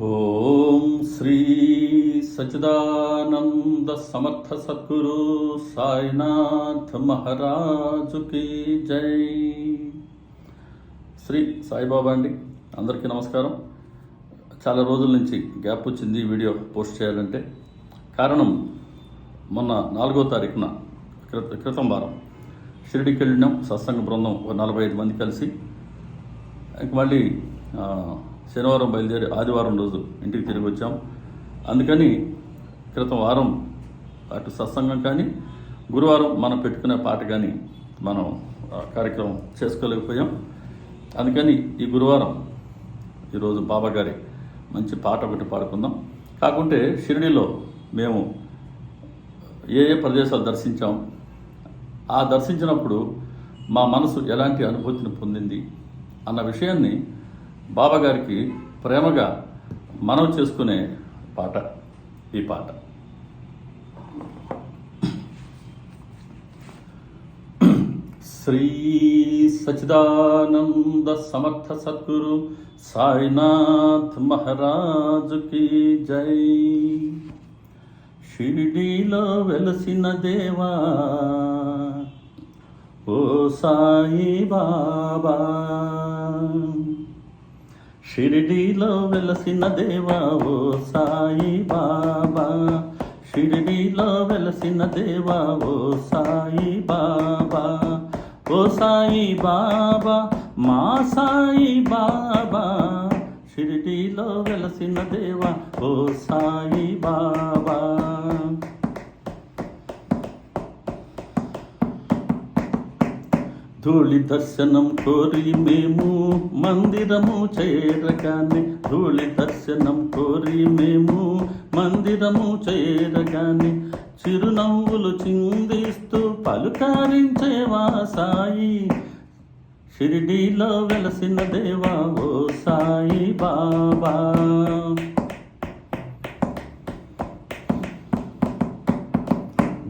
ఓం శ్రీ సచిదానంద సమర్థ సద్గురు సాయినాథ్ మహారాజుకి జై. శ్రీ సాయిబాబా అండి అందరికీ నమస్కారం. చాలా రోజుల నుంచి గ్యాప్ వచ్చింది ఈ వీడియో పోస్ట్ చేయాలంటే. కారణం మొన్న నాలుగో తారీఖున క్రితం వారం షిరిడికి వెళ్ళినాం సత్సంగ బృందం ఒక నలభై ఐదు మంది కలిసి. ఇంక మళ్ళీ శనివారం బయలుదేరి ఆదివారం రోజు ఇంటికి తిరిగి వచ్చాం. అందుకని క్రితం వారం అటు సత్సంగం కానీ గురువారం మనం పెట్టుకునే పాట కానీ మనం కార్యక్రమం చేసుకోలేకపోయాం. అందుకని ఈ గురువారం ఈరోజు బాబా గారి మంచి పాట ఒకటి పాడుకుందాం. కాకుంటే షిరిడిలో మేము ఏ ఏ ప్రదేశాలు దర్శించాం ఆ దర్శించినప్పుడు మా మనసు ఎలాంటి అనుభూతిని పొందింది అన్న విషయాన్ని బాబా గారికి ప్రేమగా మనం చేసుకునే పాట ఈ పాట. శ్రీ సచిదానంద సమర్థ సద్గురు సాయినాథ్ మహారాజుకి జై. షిరిడీలో వెలసిన దేవా ఓ సాయి బాబా. షిరిడీలో వెలసిన దేవా ఓ సాయి బాబా. షిరిడీలో వెలసిన దేవా ఓ సాయి బాబా. ఓ సాయి బాబా మా సాయి బాబా. షిరిడీలో వెలసిన దేవా ఓ సాయి బాబా. ధూళి దర్శనం కోరి మేము మందిరము చేరగానే ధూళి దర్శనం కోరి మేము మందిరము చేరగానే చిరునవ్వులు చిందిస్తూ పలుకారించేవా సాయి షిరిడీలో వెలసిన దేవా ఓ సాయి బాబా.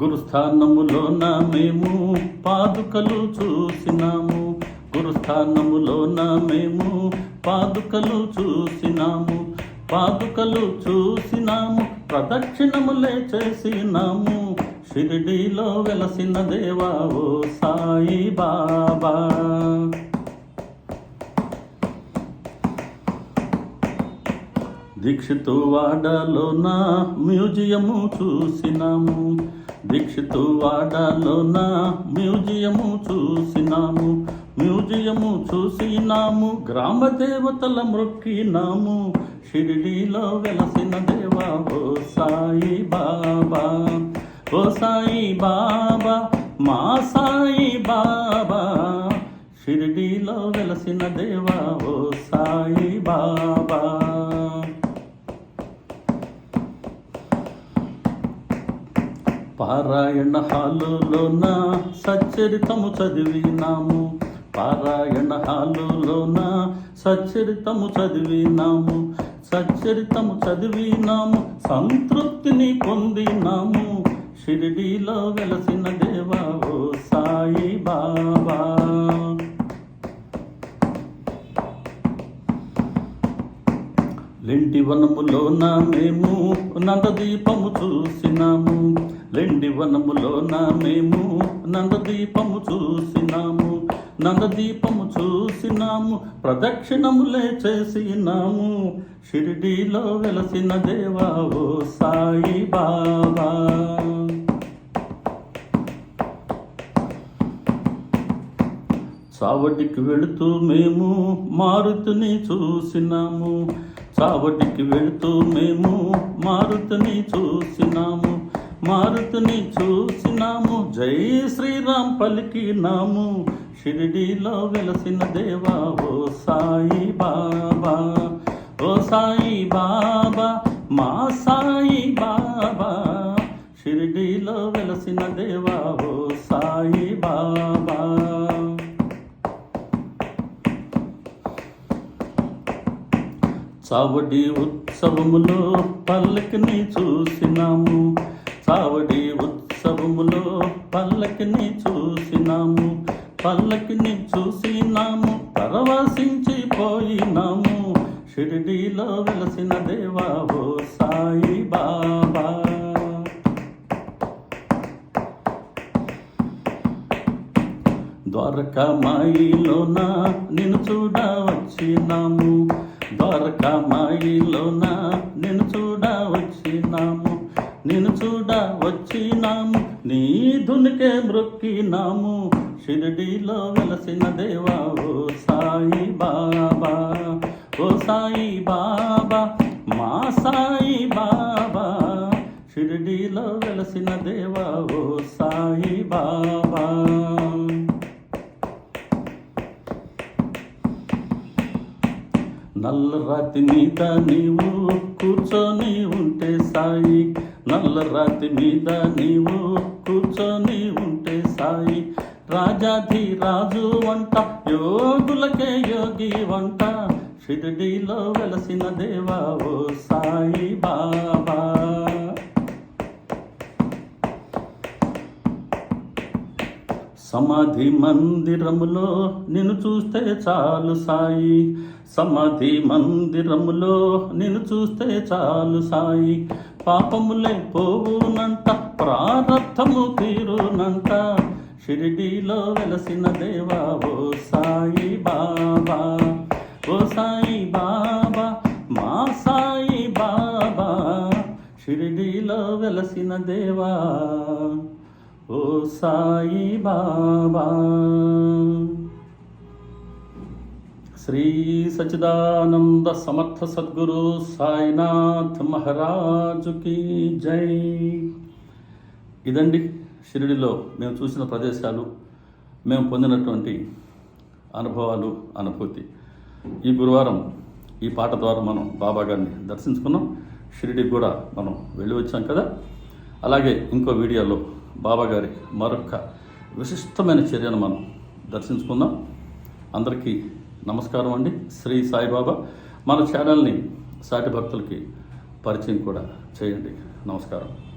గురుస్థానములోన మేము పాదుకలు చూసినాము. గురుస్థానములోన మేము పాదుకలు చూసినాము. పాదుకలు చూసినాము ప్రదక్షిణములే చేసినాము. షిరిడీలో వెలసిన దేవా ఓ సాయి బాబా దీక్షితు నా మ్యూజియము చూసినాము. దీక్షితు నా మ్యూజియము చూసినాము. మ్యూజియము చూసినాము గ్రామ దేవతల మొక్కినాము. షిరిడీలో వెలసిన దేవా ఓ సాయి బాబా ఓ సాయి బాబా మా సాయి బాబా. షిరిడీలో వెలసిన దేవా ఓ సాయి పారాయణ హాలులోన సచ్చరితము చదివినాము. పారాయణ హాలులోన సచ్చరితము చదివినాము. సచ్చరితము చదివినాము సంతృప్తిని పొందినాము. షిరిడీలో వెలసిన దేవా ఓ సాయి బాబా. లెండి వనములోన మేము నందదీపము చూసినాము. లెండి వనములోన మేము నందదీపము చూసినాము నందదీపము చూసినాము ప్రదక్షిణములే చేసినాము. షిరిడీలో వెలసిన దేవా ఓ సాయి బాబా. చావటికి వెళుతూ మేము మారుతిని చూసినాము. చావటికి వెళుతూ మేము మారుతిని చూసినాము. మారుతిని చూసినాము. జై శ్రీరామ్ పలికినాము. షిరిడిలో వెలసిన దేవా ఓ సాయి బాబా ఓ సాయి బాబా మా సాయి బాబా. షిరిడిలో వెలసిన దేవా ఓ సాయి బాబా. చావడి ఉత్సవములో పల్లకిని చూసినాము. కావడి ఉత్సవములో పల్లకిని చూసినాము పల్లకిని చూసినాము పరవశించి పోయినాము. షిరిడీలో వెలసిన దేవా ఓ సాయి బాబా. ద్వారకామాయిలోన నిన్ను చూడ వచ్చినాము. ద్వారకామాయిలోన నిన్ను చూడ వచ్చినాము. నిన్ను చూడ వచ్చినాము నీ దునికే మృక్కినాము షిరిడీలో వెలసిన దేవా ఓ సాయి బాబా ఓ సాయి బాబా మా సాయి బాబా. షిరిడిలో వెలసిన దేవా ఓ సాయి బాబా. నల్ల రాతి మీద నీవు నల్ల రాతి మీద నీవు కూర్చొని ఉంటే సాయి. రాజాధి రాజు వంట యోగులకే యోగి వంట. షిరిడీలో వెలసిన దేవా ఓ సాయి బాబా. సమాధి మందిరములో నిన్ను చూస్తే చాలు సాయి. సమాధి మందిరములో నిన్ను చూస్తే చాలు సాయి. పాపములే పోవునంట ప్రారబ్ధము తీరునంట. షిరిడీలో వెలసిన దేవా ఓ సాయి బాబా ఓ సాయి బాబా మా సాయి బాబా. షిరిడీలో వెలసిన దేవా ఓ సాయి బాబా. శ్రీ సచిదానంద సమర్థ సద్గురు సాయినాథ్ మహారాజుకి జై. ఇదండి షిరిడిలో మేము చూసిన ప్రదేశాలు మేము పొందినటువంటి అనుభవాలు అనుభూతి. ఈ గురువారం ఈ పాట ద్వారా మనం బాబా గారిని దర్శించుకున్నాం. షిరిడికి కూడా మనం వెళ్ళి వచ్చాం కదా. అలాగే ఇంకో వీడియోలో బాబా గారి మరొక విశిష్టమైన చర్యను మనం దర్శించుకుందాం. అందరికీ నమస్కారం అండి. శ్రీ సాయిబాబా మన ఛానల్ని సాటి భక్తులకి పరిచయం కూడా చేయండి. నమస్కారం.